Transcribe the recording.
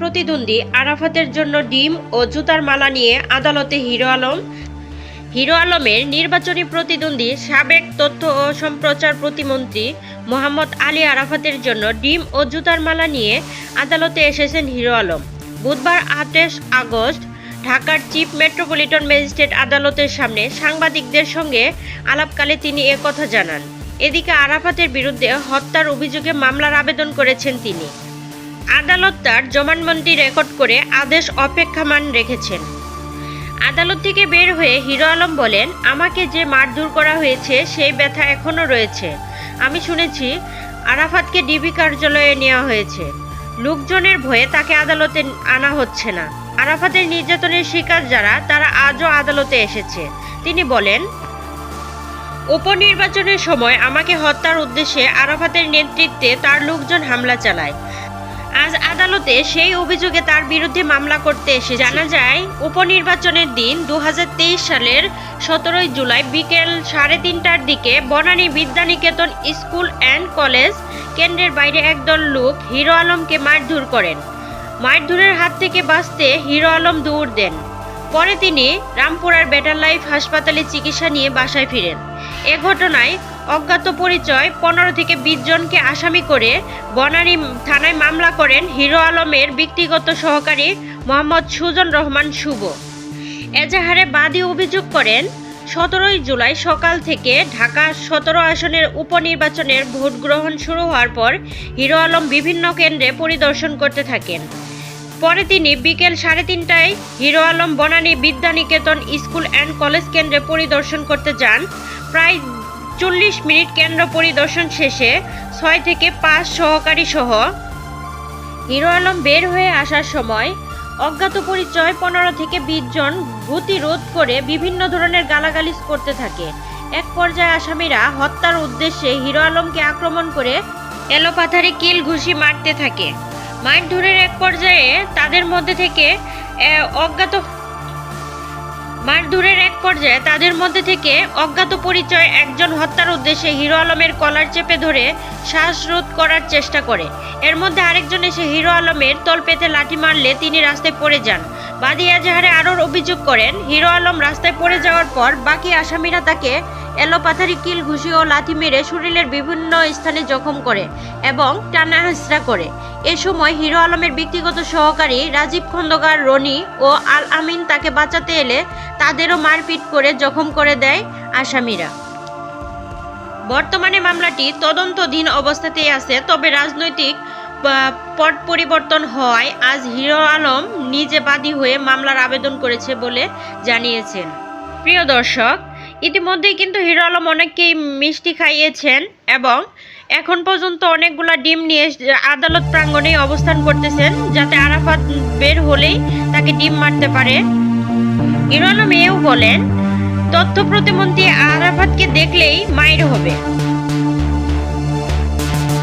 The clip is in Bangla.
প্রতিদ্বন্দ্বী আরাফাতের জন্য ডিম ও জুতার মালা নিয়ে আদালতে হিরো আলম। হিরো আলমের নির্বাচনী প্রতিদ্বন্দ্বী সাবেক তথ্য ও সম্প্রচার প্রতিমন্ত্রী মোহাম্মদ আলী আরাফাতের জন্য ডিম ও জুতার মালা নিয়ে আদালতে এসেছেন হিরো আলম। বুধবার আঠাশ আগস্ট ঢাকার চিফ মেট্রোপলিটন ম্যাজিস্ট্রেট আদালতের সামনে সাংবাদিকদের সঙ্গে আলাপকালে তিনি একথা জানান। এদিকে আরাফাতের বিরুদ্ধে হত্যার অভিযোগে মামলার আবেদন করেছেন তিনি। আদালত তার জমানবন্দি রেকর্ড করে আদেশ অপেক্ষামান রেখেছেন। আদালত থেকে বের হয়ে হিরো আলম বলেন, আমাকে যে মারধর করা হয়েছে সেই ব্যথা এখনও রয়েছে। আমি শুনেছি আরাফাতকে ডিবি কার্যালয়ে নেওয়া হয়েছে। লোকজনের ভয়ে তাকে আদালতে আনা হচ্ছে না। আরাফাতের নির্যাতনের শিকার যারা, তারা আজও আদালতে এসেছে। তিনি বলেন, উপনির্বাচনের সময় আমাকে হত্যার উদ্দেশ্যে আরাফাতের নেতৃত্বে তার লোকজন হামলা চালায়। আজ আদালতে সেই অভিযোগে তার বিরুদ্ধে মামলা করতে এসে জানা যায়, উপনির্বাচনের দিন দু হাজার তেইশ সালের সতেরোই জুলাই বিকেল সাড়ে তিনটার দিকে Banani Bidyaniketan school and college কেন্দ্রের বাইরে একদল লোক হিরো আলমকে মারধর করেন। মারধরের হাত থেকে বাঁচতে হিরো আলম দৌড় দেন। পরে তিনি রামপুরার বেটার লাইফ হাসপাতালে চিকিৎসা নিয়ে বাসায় ফিরেন। এ ঘটনায় অজ্ঞাত পরিচয়, পনেরো থেকে বিশ জনকে আসামি করে বনানী থানায় মামলা করেন হিরো আলমের ব্যক্তিগত সহকারী মোহাম্মদ সুজন রহমান শুভ। এজাহারে বাদী অভিযোগ করেন, সতেরোই জুলাই সকাল থেকে ঢাকা সতেরো আসনের উপনির্বাচনের ভোট গ্রহণ শুরু হওয়ার পর হিরো আলম বিভিন্ন কেন্দ্রে পরিদর্শন করতে থাকেন। পরে তিনি বিকেল সাড়ে তিনটায় Hero Alam Banani Bidyaniketan school and college কেন্দ্রে পরিদর্শন করতে যান। প্রায় চল্লিশ মিনিট কেন্দ্র পরিদর্শন শেষে ছয় থেকে পাঁচ সহকারী সহ হিরো আলম বের হয়ে আসার সময় অজ্ঞাত পরিচয় পনেরো থেকে বিশ জন গতিরোধ করে বিভিন্ন ধরনের গালাগালিজ করতে থাকে। এক পর্যায়ে আসামিরা হত্যার উদ্দেশ্যে হিরো আলমকে আক্রমণ করে এলোপাথারি কিল ঘুষি মারতে থাকে। মারধরের এক পর্যায়ে তাদের মধ্যে থেকে অজ্ঞাত মারধরের এক পর্যায়ে তাদের মধ্যে থেকে অজ্ঞাত পরিচয় একজন হত্যার উদ্দেশ্যে হিরো আলমের কলার চেপে ধরে শ্বাসরোধ করার চেষ্টা করে। এর মধ্যে আরেকজন এসে হিরো আলমের তল পেতে লাঠি মারলে তিনি রাস্তায় পড়ে যান। বাদী এজাহারে আরও অভিযোগ করেন, হিরো আলম রাস্তায় পড়ে যাওয়ার পর বাকি আসামিরা তাকে এলোপাথারি কিল, ঘুষি ও লাথি মেরে শরীরের বিভিন্ন স্থানে জখম করে এবং টানা হেঁচড়া করে। এ সময় হিরো আলমের ব্যক্তিগত সহকারী রাজীব খন্দকার, রনি ও আল আমিন তাকে বাঁচাতে এলে তাদেরও মারপিট করে জখম করে দেয় আসামিরা। বর্তমানে মামলাটি তদন্তধীন অবস্থাতেই আছে, তবে রাজনৈতিক পট পরিবর্তন হওয়ায় আজ হিরো আলম নিজে বাদী হয়ে মামলার আবেদন করেছে বলে জানিয়েছেন। প্রিয় দর্শক, ইতিমধ্যেই কিন্তু হিরো আলম অনেককেই মিষ্টি খাইয়েছেন এবং এখন পর্যন্ত অনেকগুলা ডিম নিয়ে আদালত প্রাঙ্গণে অবস্থান করতেছেন যাতে আরাফাত বের হলেই তাকে ডিম মারতে পারে। মেয়েও এও বলেন তথ্য প্রতিমন্ত্রী আরাফাতকে দেখলেই মাইর হবে।